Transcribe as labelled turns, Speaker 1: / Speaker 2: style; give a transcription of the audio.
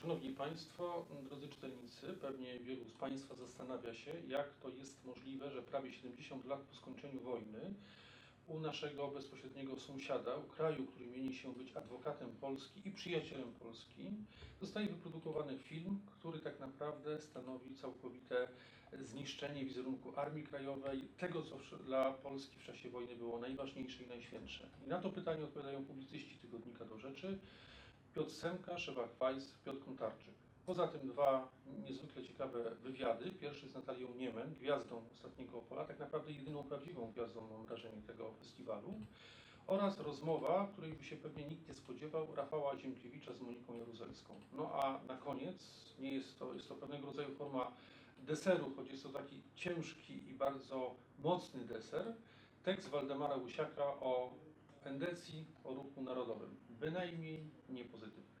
Speaker 1: Szanowni Państwo, drodzy czytelnicy, pewnie wielu z Państwa zastanawia się, jak to jest możliwe, że prawie 70 lat po skończeniu wojny u naszego bezpośredniego sąsiada, u kraju, który mieni się być adwokatem Polski i przyjacielem Polski, zostaje wyprodukowany film, który tak naprawdę stanowi całkowite zniszczenie wizerunku Armii Krajowej, tego, co dla Polski w czasie wojny było najważniejsze i najświętsze. I na to pytanie odpowiadają publicyści tygodnika do rzeczy, Piotr Semka, Szewak Weiss, Piotr Kontarczyk. Poza tym dwa niezwykle ciekawe wywiady. Pierwszy z Natalią Niemen, gwiazdą ostatniego Opola, tak naprawdę jedyną prawdziwą gwiazdą, mam wrażenie, tego festiwalu. Oraz rozmowa, której by się pewnie nikt nie spodziewał, Rafała Ziemkiewicza z Moniką Jaruzelską. No a na koniec, nie jest to, jest to pewnego rodzaju forma deseru, choć jest to taki ciężki i bardzo mocny deser, tekst Waldemara Łysiaka o endecji, o ruchu narodowym. Bynajmniej nie pozytywnie.